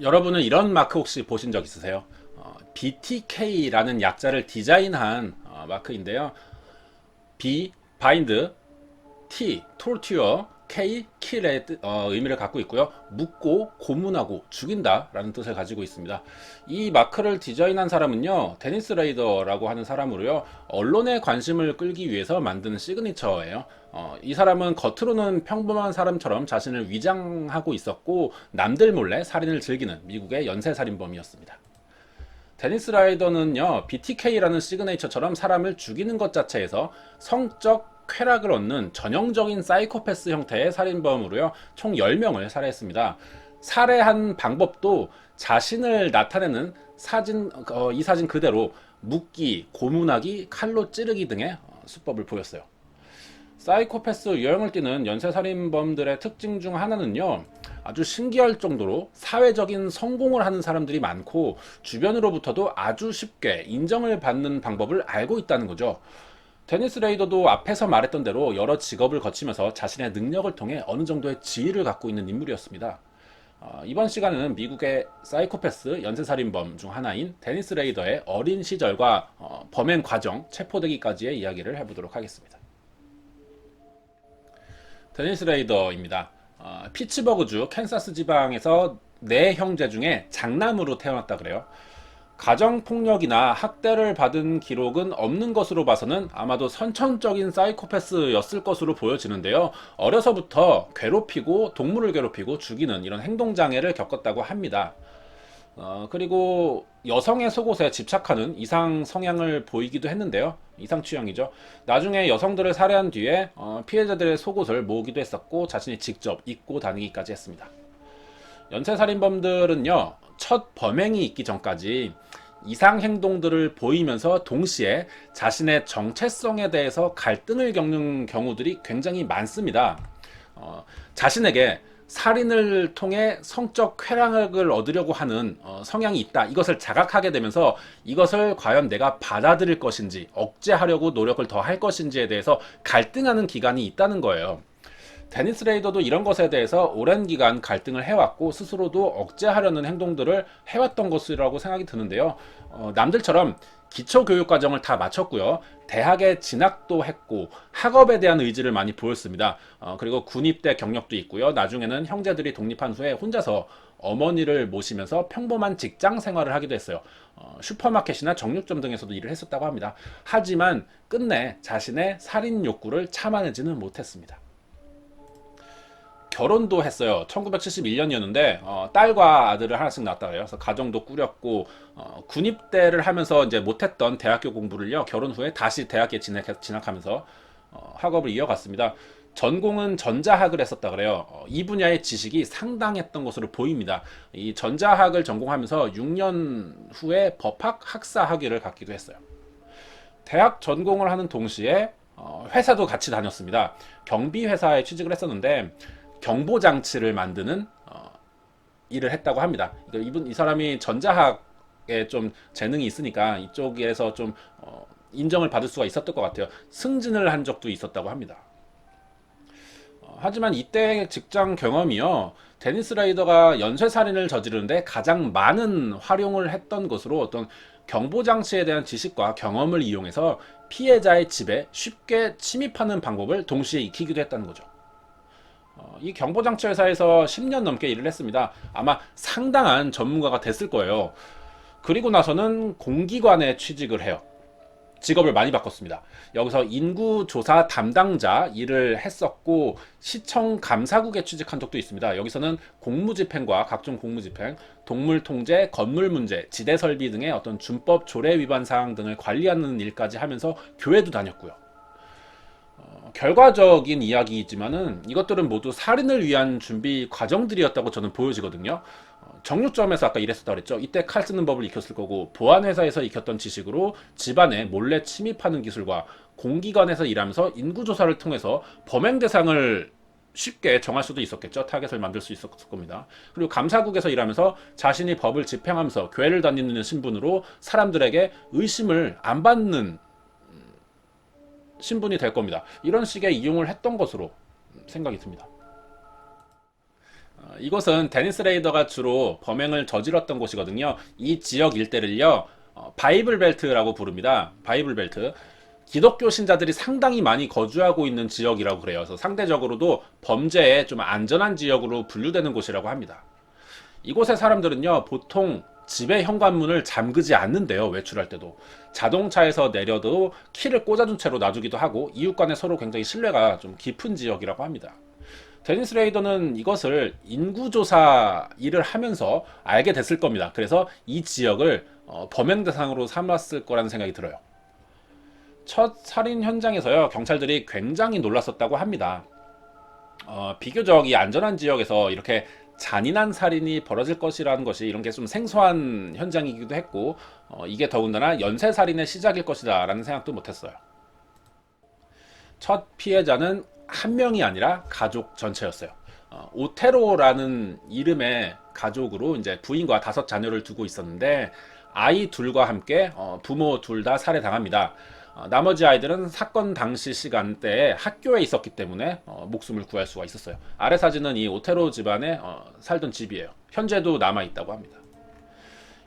여러분은 이런 마크 혹시 보신 적 있으세요? 어, BTK라는 약자를 디자인한 어, 마크인데요. B 바인드, T 톨튜어, K 킬의 뜻- 어, 의미를 갖고 있고요. 묻고 고문하고 죽인다라는 뜻을 가지고 있습니다. 이 마크를 디자인한 사람은요. 데니스 레이더라고 하는 사람으로요. 언론의 관심을 끌기 위해서 만든 시그니처예요. 어, 이 사람은 겉으로는 평범한 사람처럼 자신을 위장하고 있었고 남들 몰래 살인을 즐기는 미국의 연쇄 살인범이었습니다. 데니스 라이더는요, BTK라는 시그네이처처럼 사람을 죽이는 것 자체에서 성적 쾌락을 얻는 전형적인 사이코패스 형태의 살인범으로요, 총 10명을 살해했습니다. 살해한 방법도 자신을 나타내는 사진, 어, 이 사진 그대로 묶기, 고문하기, 칼로 찌르기 등의 어, 수법을 보였어요. 사이코패스 유형을 띠는 연쇄살인범들의 특징 중 하나는요, 아주 신기할 정도로 사회적인 성공을 하는 사람들이 많고, 주변으로부터도 아주 쉽게 인정을 받는 방법을 알고 있다는 거죠. 데니스 레이더도 앞에서 말했던 대로 여러 직업을 거치면서 자신의 능력을 통해 어느 정도의 지위를 갖고 있는 인물이었습니다. 어, 이번 시간에는 미국의 사이코패스 연쇄살인범 중 하나인 데니스 레이더의 어린 시절과 어, 범행 과정, 체포되기까지의 이야기를 해보도록 하겠습니다. 데니스 레이더입니다. 어, 피츠버그주 캔사스 지방에서 네 형제 중에 장남으로 태어났다 그래요. 가정 폭력이나 학대를 받은 기록은 없는 것으로 봐서는 아마도 선천적인 사이코패스였을 것으로 보여지는데요. 어려서부터 괴롭히고 동물을 괴롭히고 죽이는 이런 행동 장애를 겪었다고 합니다. 어, 그리고 여성의 속옷에 집착하는 이상 성향을 보이기도 했는데요. 이상 취향이죠. 나중에 여성들을 살해한 뒤에 어, 피해자들의 속옷을 모으기도 했었고 자신이 직접 입고 다니기까지 했습니다. 연쇄살인범들은요, 첫 범행이 있기 전까지 이상 행동들을 보이면서 동시에 자신의 정체성에 대해서 갈등을 겪는 경우들이 굉장히 많습니다. 어, 자신에게 살인을 통해 성적 쾌락을 얻으려고 하는 어, 성향이 있다. 이것을 자각하게 되면서 이것을 과연 내가 받아들일 것인지, 억제하려고 노력을 더 할 것인지에 대해서 갈등하는 기간이 있다는 거예요. 데니스 레이더도 이런 것에 대해서 오랜 기간 갈등을 해왔고 스스로도 억제하려는 행동들을 해왔던 것이라고 생각이 드는데요. 어, 남들처럼 기초 교육 과정을 다 마쳤고요. 대학에 진학도 했고 학업에 대한 의지를 많이 보였습니다. 어, 그리고 군입대 경력도 있고요. 나중에는 형제들이 독립한 후에 혼자서 어머니를 모시면서 평범한 직장 생활을 하기도 했어요. 어, 슈퍼마켓이나 정육점 등에서도 일을 했었다고 합니다. 하지만 끝내 자신의 살인 욕구를 참아내지는 못했습니다. 결혼도 했어요. 1971년이었는데 어, 딸과 아들을 하나씩 낳았다 그래요. 그래서 가정도 꾸렸고 어, 군입대를 하면서 이제 못했던 대학교 공부를요. 결혼 후에 다시 대학에 진학, 진학하면서 어, 학업을 이어갔습니다. 전공은 전자학을 했었다 그래요. 어, 이 분야의 지식이 상당했던 것으로 보입니다. 이 전자학을 전공하면서 6년 후에 법학 학사 학위를 갖기도 했어요. 대학 전공을 하는 동시에 어, 회사도 같이 다녔습니다. 경비 회사에 취직을 했었는데 경보 장치를 만드는 어, 일을 했다고 합니다. 그러니까 이분 이 사람이 전자학에 좀 재능이 있으니까 이쪽에서 좀 어, 인정을 받을 수가 있었던 것 같아요. 승진을 한 적도 있었다고 합니다. 어, 하지만 이때 직장 경험이요. 데니스 라이더가 연쇄 살인을 저지르는데 가장 많은 활용을 했던 것으로 어떤 경보 장치에 대한 지식과 경험을 이용해서 피해자의 집에 쉽게 침입하는 방법을 동시에 익히기도 했다는 거죠. 어, 이 경보장치 회사에서 10년 넘게 일을 했습니다. 아마 상당한 전문가가 됐을 거예요. 그리고 나서는 공기관에 취직을 해요. 직업을 많이 바꿨습니다. 여기서 인구조사 담당자 일을 했었고 시청 감사국에 취직한 적도 있습니다. 여기서는 공무집행과 각종 공무집행, 동물통제, 건물문제, 지대설비 등의 어떤 준법 조례 위반 사항 등을 관리하는 일까지 하면서 교회도 다녔고요. 결과적인 이야기이지만은 이것들은 모두 살인을 위한 준비 과정들이었다고 저는 보여지거든요. 어, 정육점에서 아까 일했었다 그랬죠. 이때 칼 쓰는 법을 익혔을 거고 보안 회사에서 익혔던 지식으로 집안에 몰래 침입하는 기술과 공기관에서 일하면서 인구 조사를 통해서 범행 대상을 쉽게 정할 수도 있었겠죠. 타겟을 만들 수 있었을 겁니다. 그리고 감사국에서 일하면서 자신이 법을 집행하면서 교회를 다니는 신분으로 사람들에게 의심을 안 받는 신분이 될 겁니다. 이런 식의 이용을 했던 것으로 생각이 듭니다. 어, 이곳은 데니스 레이더가 주로 범행을 저질렀던 곳이거든요. 이 지역 일대를요, 어, 바이블 벨트라고 부릅니다. 바이블 벨트. 기독교 신자들이 상당히 많이 거주하고 있는 지역이라고 그래요. 그래서 상대적으로도 범죄에 좀 안전한 지역으로 분류되는 곳이라고 합니다. 이곳의 사람들은요, 보통 집의 현관문을 잠그지 않는데요, 외출할 때도. 자동차에서 내려도 키를 꽂아둔 채로 놔두기도 하고, 이웃 간에 서로 굉장히 신뢰가 좀 깊은 지역이라고 합니다. 데니스 레이더는 이것을 인구조사 일을 하면서 알게 됐을 겁니다. 그래서 이 지역을 어, 범행 대상으로 삼았을 거라는 생각이 들어요. 첫 살인 현장에서요, 경찰들이 굉장히 놀랐었다고 합니다. 어, 비교적 이 안전한 지역에서 이렇게 잔인한 살인이 벌어질 것이라는 것이 이런 게 좀 생소한 현장이기도 했고, 어, 이게 더군다나 연쇄 살인의 시작일 것이다라는 생각도 못했어요. 첫 피해자는 한 명이 아니라 가족 전체였어요. 어, 오테로라는 이름의 가족으로 이제 부인과 다섯 자녀를 두고 있었는데 아이 둘과 함께 어, 부모 둘 다 살해당합니다. 어, 나머지 아이들은 사건 당시 시간대에 학교에 있었기 때문에 어, 목숨을 구할 수가 있었어요. 아래 사진은 이 오테로 집안에 어, 살던 집이에요. 현재도 남아 있다고 합니다.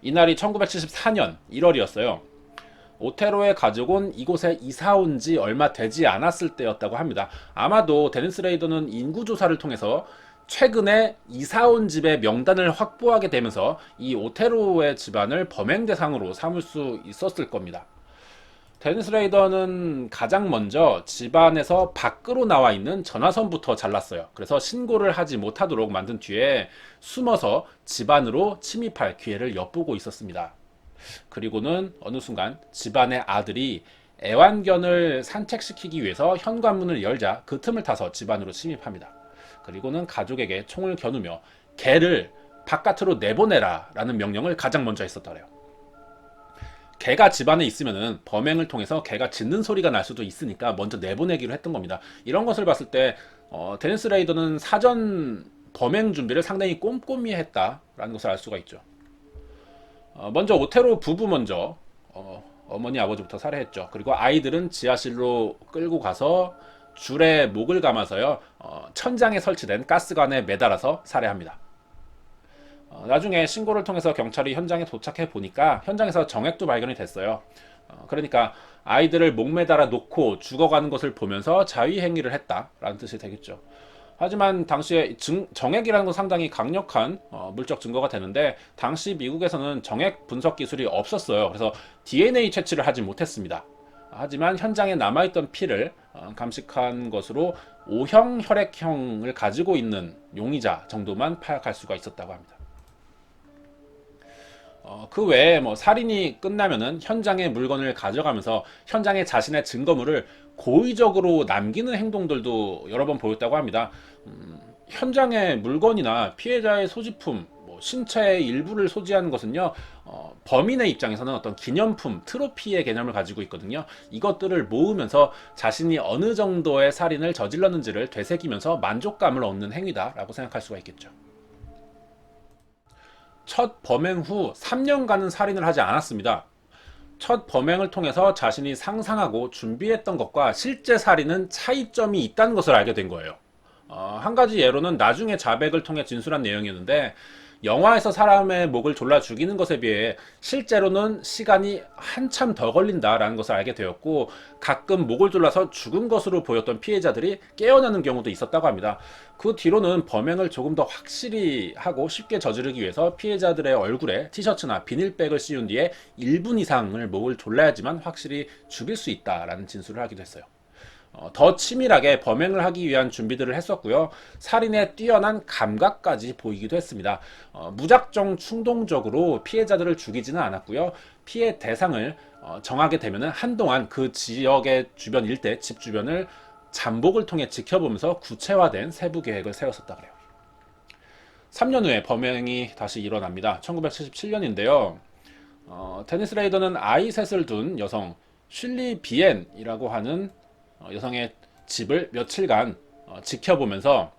이날이 1974년 1월이었어요. 오테로의 가족은 이곳에 이사 온 지 얼마 되지 않았을 때였다고 합니다. 아마도 데니스 레이더는 인구 조사를 통해서 최근에 이사 온 집의 명단을 확보하게 되면서 이 오테로의 집안을 범행 대상으로 삼을 수 있었을 겁니다. 데니스 레이더는 가장 먼저 집안에서 밖으로 나와 있는 전화선부터 잘랐어요. 그래서 신고를 하지 못하도록 만든 뒤에 숨어서 집안으로 침입할 기회를 엿보고 있었습니다. 그리고는 어느 순간 집안의 아들이 애완견을 산책시키기 위해서 현관문을 열자 그 틈을 타서 집안으로 침입합니다. 그리고는 가족에게 총을 겨누며 개를 바깥으로 내보내라 라는 명령을 가장 먼저 했었더래요. 개가 집안에 있으면은 범행을 통해서 개가 짖는 소리가 날 수도 있으니까 먼저 내보내기로 했던 겁니다. 이런 것을 봤을 때 어, 데니스 레이더는 사전 범행 준비를 상당히 꼼꼼히 했다라는 것을 알 수가 있죠. 어, 먼저 오테로 부부 먼저 어, 어머니 아버지부터 살해했죠. 그리고 아이들은 지하실로 끌고 가서 줄에 목을 감아서요 어, 천장에 설치된 가스관에 매달아서 살해합니다. 어, 나중에 신고를 통해서 경찰이 현장에 도착해 보니까 현장에서 정액도 발견이 됐어요. 어, 그러니까 아이들을 목매달아 놓고 죽어가는 것을 보면서 자위 행위를 했다라는 뜻이 되겠죠. 하지만 당시에 증, 정액이라는 건 상당히 강력한 어, 물적 증거가 되는데 당시 미국에서는 정액 분석 기술이 없었어요. 그래서 DNA 채취를 하지 못했습니다. 하지만 현장에 남아있던 피를 어, 감식한 것으로 O형 혈액형을 가지고 있는 용의자 정도만 파악할 수가 있었다고 합니다. 어, 그 외에 뭐 살인이 끝나면은 현장의 물건을 가져가면서 현장에 자신의 증거물을 고의적으로 남기는 행동들도 여러 번 보였다고 합니다. 음, 현장의 물건이나 피해자의 소지품, 뭐 신체의 일부를 소지하는 것은요, 어, 범인의 입장에서는 어떤 기념품, 트로피의 개념을 가지고 있거든요. 이것들을 모으면서 자신이 어느 정도의 살인을 저질렀는지를 되새기면서 만족감을 얻는 행위다라고 생각할 수가 있겠죠. 첫 범행 후 3년간은 살인을 하지 않았습니다. 첫 범행을 통해서 자신이 상상하고 준비했던 것과 실제 살인은 차이점이 있다는 것을 알게 된 거예요. 어, 한 가지 예로는 나중에 자백을 통해 진술한 내용이었는데 영화에서 사람의 목을 졸라 죽이는 것에 비해 실제로는 시간이 한참 더 걸린다라는 것을 알게 되었고 가끔 목을 졸라서 죽은 것으로 보였던 피해자들이 깨어나는 경우도 있었다고 합니다. 그 뒤로는 범행을 조금 더 확실히 하고 쉽게 저지르기 위해서 피해자들의 얼굴에 티셔츠나 비닐백을 씌운 뒤에 1분 이상을 목을 졸라야지만 확실히 죽일 수 있다라는 진술을 하기도 했어요. 어, 더 치밀하게 범행을 하기 위한 준비들을 했었고요. 살인의 뛰어난 감각까지 보이기도 했습니다. 어, 무작정 충동적으로 피해자들을 죽이지는 않았고요. 피해 대상을 어, 정하게 되면 한동안 그 지역의 주변 일대, 집 주변을 잠복을 통해 지켜보면서 구체화된 세부 계획을 세웠었다 그래요. 3년 후에 범행이 다시 일어납니다. 1977년인데요. 어, 테니스 레이더는 아이 셋을 둔 여성 슐리 비엔이라고 하는 어, 여성의 집을 며칠간 어, 지켜보면서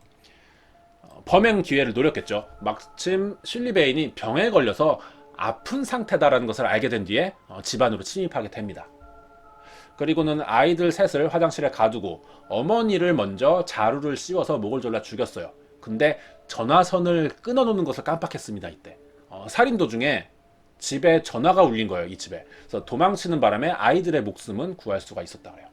어, 범행 기회를 노렸겠죠. 마침 슐리 베인이 병에 걸려서 아픈 상태다라는 것을 알게 된 뒤에 집 안으로 침입하게 됩니다. 그리고는 아이들 셋을 화장실에 가두고 어머니를 먼저 자루를 씌워서 목을 졸라 죽였어요. 근데 전화선을 끊어놓는 것을 깜빡했습니다. 이때 어, 살인 도중에 집에 전화가 울린 거예요. 이 집에. 그래서 도망치는 바람에 아이들의 목숨은 구할 수가 있었다 그래요.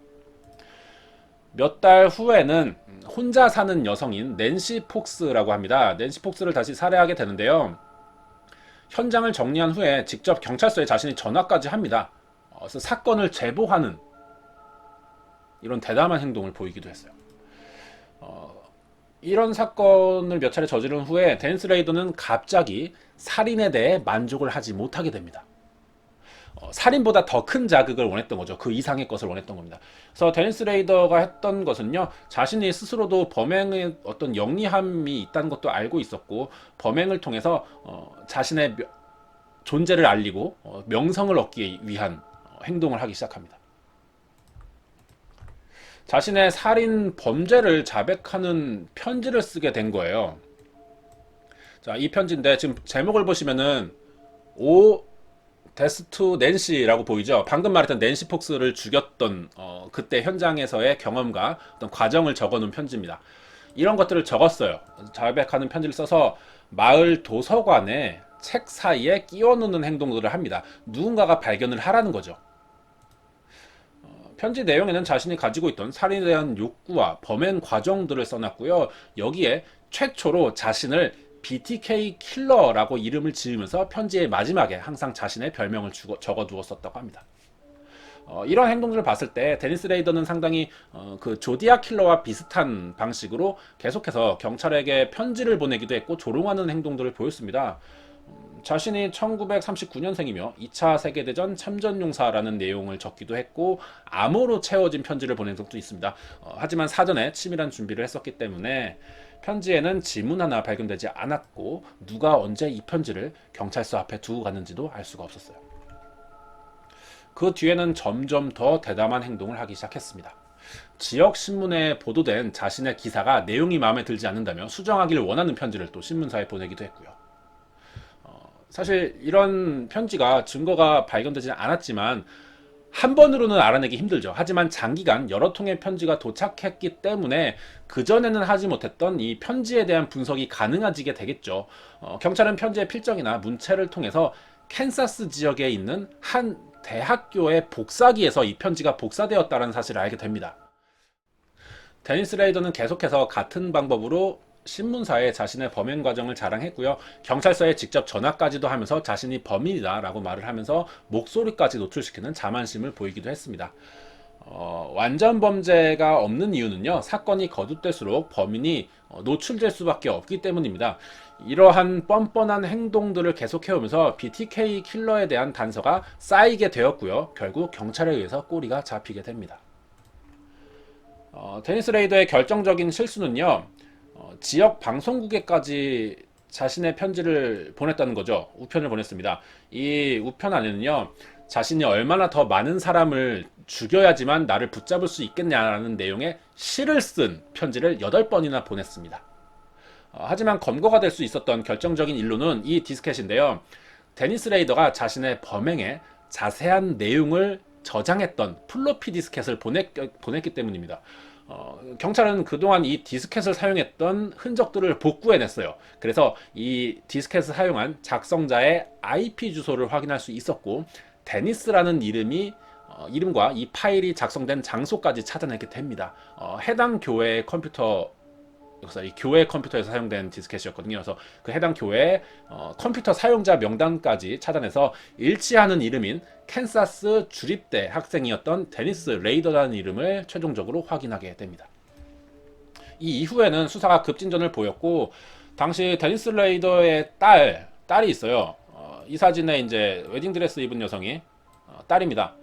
몇 달 후에는 혼자 사는 여성인 낸시 폭스라고 합니다. 낸시 폭스를 다시 살해하게 되는데요. 현장을 정리한 후에 직접 경찰서에 자신이 전화까지 합니다. 어, 그래서 사건을 제보하는 이런 대담한 행동을 보이기도 했어요. 어, 이런 사건을 몇 차례 저지른 후에 댄스 레이더는 갑자기 살인에 대해 만족을 하지 못하게 됩니다. 어, 살인보다 더 큰 자극을 원했던 거죠. 그 이상의 것을 원했던 겁니다. 그래서 데니스 레이더가 했던 것은요, 자신이 스스로도 범행의 어떤 영리함이 있다는 것도 알고 있었고, 범행을 통해서 어, 자신의 명- 존재를 알리고 어, 명성을 얻기 위한 어, 행동을 하기 시작합니다. 자신의 살인 범죄를 자백하는 편지를 쓰게 된 거예요. 자, 이 편지인데 지금 제목을 보시면은 오 데스투 낸시라고 보이죠. 방금 말했던 낸시 폭스를 죽였던 어, 그때 현장에서의 경험과 어떤 과정을 적어놓은 편지입니다. 이런 것들을 적었어요. 자백하는 편지를 써서 마을 도서관에 책 사이에 끼워놓는 행동들을 합니다. 누군가가 발견을 하라는 거죠. 어, 편지 내용에는 자신이 가지고 있던 살인에 대한 욕구와 범행 과정들을 써놨고요. 여기에 최초로 자신을 BTK 킬러라고 이름을 지으면서 편지의 마지막에 항상 자신의 별명을 적어두었었다고 합니다. 어, 이런 행동들을 봤을 때 데니스 레이더는 상당히 어, 그 조디아 킬러와 비슷한 방식으로 계속해서 경찰에게 편지를 보내기도 했고 조롱하는 행동들을 보였습니다. 음, 자신이 1939년생이며 2차 세계대전 참전용사라는 내용을 적기도 했고 암호로 채워진 편지를 보낸 적도 있습니다. 어, 하지만 사전에 치밀한 준비를 했었기 때문에 편지에는 지문 하나 발견되지 않았고 누가 언제 이 편지를 경찰서 앞에 두고 갔는지도 알 수가 없었어요. 그 뒤에는 점점 더 대담한 행동을 하기 시작했습니다. 지역 신문에 보도된 자신의 기사가 내용이 마음에 들지 않는다며 수정하기를 원하는 편지를 또 신문사에 보내기도 했고요. 어, 사실 이런 편지가 증거가 발견되지 않았지만 한 번으로는 알아내기 힘들죠. 하지만 장기간 여러 통의 편지가 도착했기 때문에 그전에는 하지 못했던 이 편지에 대한 분석이 가능해지게 되겠죠. 어, 경찰은 편지의 필정이나 문체를 통해서 캔사스 지역에 있는 한 대학교의 복사기에서 이 편지가 복사되었다는 사실을 알게 됩니다. 데니스 레이더는 계속해서 같은 방법으로 신문사에 자신의 범행 과정을 자랑했고요. 경찰서에 직접 전화까지도 하면서 자신이 범인이다라고 말을 하면서 목소리까지 노출시키는 자만심을 보이기도 했습니다. 어, 완전 범죄가 없는 이유는요, 사건이 거듭될수록 범인이 어, 노출될 수밖에 없기 때문입니다. 이러한 뻔뻔한 행동들을 계속해오면서 BTK 킬러에 대한 단서가 쌓이게 되었고요. 결국 경찰에 의해서 꼬리가 잡히게 됩니다. 어, 데니스 레이더의 결정적인 실수는요, 어, 지역 방송국에까지 자신의 편지를 보냈다는 거죠. 우편을 보냈습니다. 이 우편 안에는요, 자신이 얼마나 더 많은 사람을 죽여야지만 나를 붙잡을 수 있겠냐라는 내용의 시를 쓴 편지를 8번이나 보냈습니다. 어, 하지만 검거가 될 수 있었던 결정적인 일로는 이 디스켓인데요. 데니스 레이더가 자신의 범행에 자세한 내용을 저장했던 플로피 디스켓을 보냈, 보냈기 때문입니다. 어, 경찰은 그동안 이 디스켓을 사용했던 흔적들을 복구해냈어요. 그래서 이 디스켓을 사용한 작성자의 IP 주소를 확인할 수 있었고, 데니스라는 이름이 어, 이름과 이 파일이 작성된 장소까지 찾아내게 됩니다. 어, 해당 교회의 컴퓨터 그래서 이 교회 컴퓨터에서 사용된 디스켓이었거든요. 그래서 그 해당 교회 어, 컴퓨터 사용자 명단까지 찾아내서 일치하는 이름인 캔사스 주립대 학생이었던 데니스 레이더라는 이름을 최종적으로 확인하게 됩니다. 이 이후에는 수사가 급진전을 보였고 당시 데니스 레이더의 딸 딸이 있어요. 어, 이 사진에 이제 웨딩 드레스 입은 여성이 어, 딸입니다.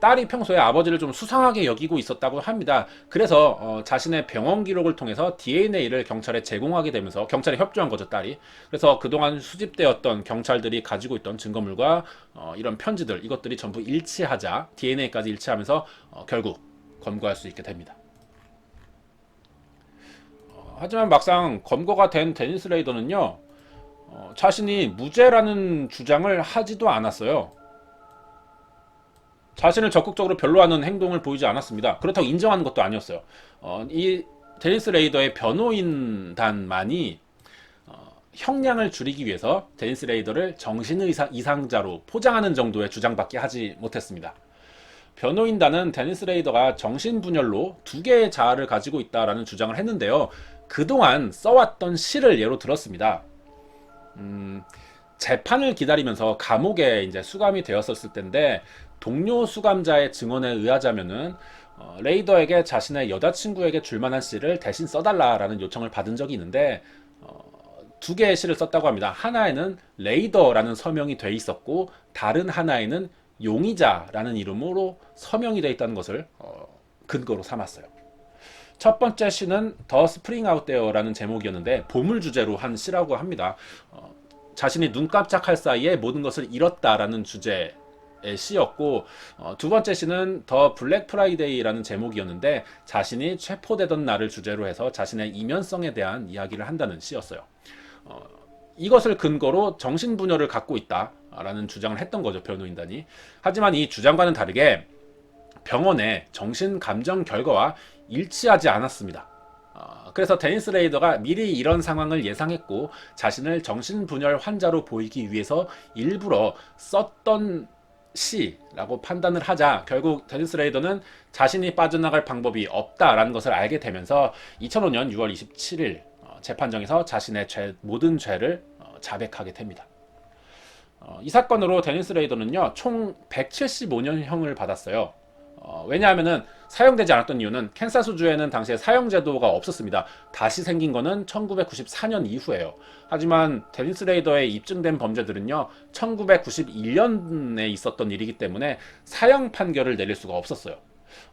딸이 평소에 아버지를 좀 수상하게 여기고 있었다고 합니다. 그래서 어, 자신의 병원 기록을 통해서 DNA를 경찰에 제공하게 되면서 경찰에 협조한 거죠, 딸이. 그래서 그동안 수집되었던 경찰들이 가지고 있던 증거물과 어, 이런 편지들 이것들이 전부 일치하자 DNA까지 일치하면서 어, 결국 검거할 수 있게 됩니다. 어, 하지만 막상 검거가 된 데니스 레이더는요, 어, 자신이 무죄라는 주장을 하지도 않았어요. 자신을 적극적으로 변로하는 행동을 보이지 않았습니다. 그렇다고 인정하는 것도 아니었어요. 어, 이 데니스 레이더의 변호인단만이 형량을 줄이기 위해서 데니스 레이더를 정신 이상자로 포장하는 정도의 주장밖에 하지 못했습니다. 변호인단은 데니스 레이더가 정신분열로 두 개의 자아를 가지고 있다라는 주장을 했는데요. 그동안 써왔던 시를 예로 들었습니다. 음, 재판을 기다리면서 감옥에 이제 수감이 되었었을 텐데 동료 수감자의 증언에 의하자면은 어, 레이더에게 자신의 여자친구에게 줄만한 시를 대신 써달라라는 요청을 받은 적이 있는데 어, 두 개의 시를 썼다고 합니다. 하나에는 레이더라는 서명이 돼 있었고 다른 하나에는 용의자라는 이름으로 서명이 돼 있다는 것을 어, 근거로 삼았어요. 첫 번째 시는 더 스프링 아웃 데어라는 제목이었는데 봄을 주제로 한 시라고 합니다. 어, 자신이 눈 깜짝할 사이에 모든 것을 잃었다라는 주제 의 시였고 어, 두 번째 시는 더 블랙 프라이데이라는 제목이었는데 자신이 체포되던 날을 주제로 해서 자신의 이면성에 대한 이야기를 한다는 시였어요. 어, 이것을 근거로 정신분열을 갖고 있다라는 주장을 했던 거죠 변호인단이. 하지만 이 주장과는 다르게 병원의 정신 감정 결과와 일치하지 않았습니다. 어, 그래서 데니스 레이더가 미리 이런 상황을 예상했고 자신을 정신분열 환자로 보이기 위해서 일부러 썼던 시라고 판단을 하자 결국 데니스 레이더는 자신이 빠져나갈 방법이 없다라는 것을 알게 되면서 2005년 6월 27일 어, 재판정에서 자신의 죄, 모든 죄를 어, 자백하게 됩니다. 어, 이 사건으로 데니스 레이더는요 총 175년형을 받았어요. 어, 왜냐하면은 사용되지 않았던 이유는 캔사스주에는 당시에 사형제도가 없었습니다. 다시 생긴 거는 1994년 이후에요. 하지만 데니스 레이더의 입증된 범죄들은요, 1991년에 있었던 일이기 때문에 사형 판결을 내릴 수가 없었어요.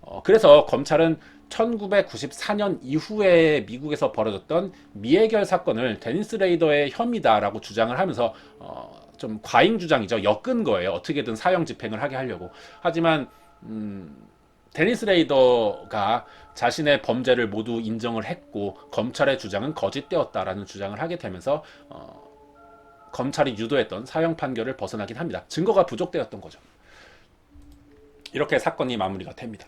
어, 그래서 검찰은 1994년 이후에 미국에서 벌어졌던 미해결 사건을 데니스 레이더의 혐의다라고 주장을 하면서 어, 좀 과잉 주장이죠. 엮은 거예요. 어떻게든 사형 집행을 하게 하려고. 하지만 음, 데니스 레이더가 자신의 범죄를 모두 인정을 했고 검찰의 주장은 거짓되었다라는 주장을 하게 되면서 어, 검찰이 유도했던 사형 판결을 벗어나긴 합니다. 증거가 부족되었던 거죠. 이렇게 사건이 마무리가 됩니다.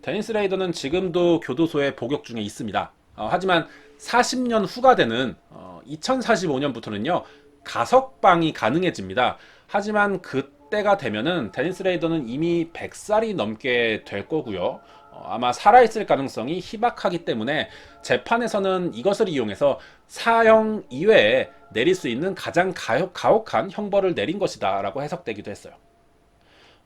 데니스 레이더는 지금도 교도소에 복역 중에 있습니다. 어, 하지만 40년 후가 되는 어, 2045년부터는요 가석방이 가능해집니다. 하지만 그 때가 되면은 데니스 레이더는 이미 100살이 넘게 될 거고요. 어, 아마 살아있을 가능성이 희박하기 때문에 재판에서는 이것을 이용해서 사형 이외에 내릴 수 있는 가장 가혹, 가혹한 형벌을 내린 것이다 라고 해석되기도 했어요.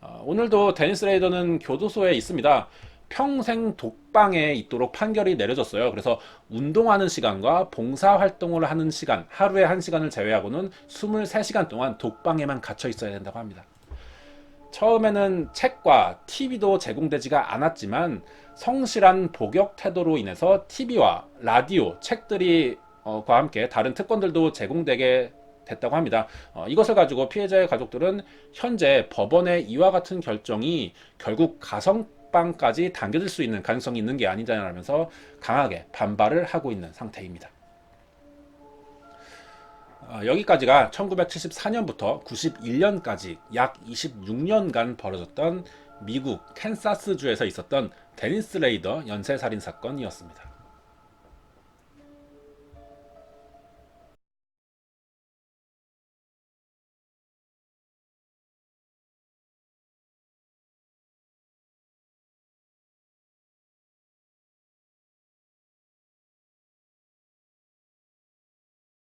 어, 오늘도 데니스 레이더는 교도소에 있습니다. 평생 독방에 있도록 판결이 내려졌어요. 그래서 운동하는 시간과 봉사 활동을 하는 시간, 하루에 한 시간을 제외하고는 23시간 동안 독방에만 갇혀 있어야 된다고 합니다. 처음에는 책과 TV도 제공되지가 않았지만 성실한 복역 태도로 인해서 TV와 라디오, 책들이 어, 과 함께 다른 특권들도 제공되게 됐다고 합니다. 어, 이것을 가지고 피해자의 가족들은 현재 법원의 이와 같은 결정이 결국 가성 방까지 당겨질 수 있는 가능성이 있는 게 아니냐라면서 강하게 반발을 하고 있는 상태입니다. 어, 여기까지가 1974년부터 91년까지 약 26년간 벌어졌던 미국 캔사스주에서 있었던 데니스 레이더 연쇄살인 사건이었습니다.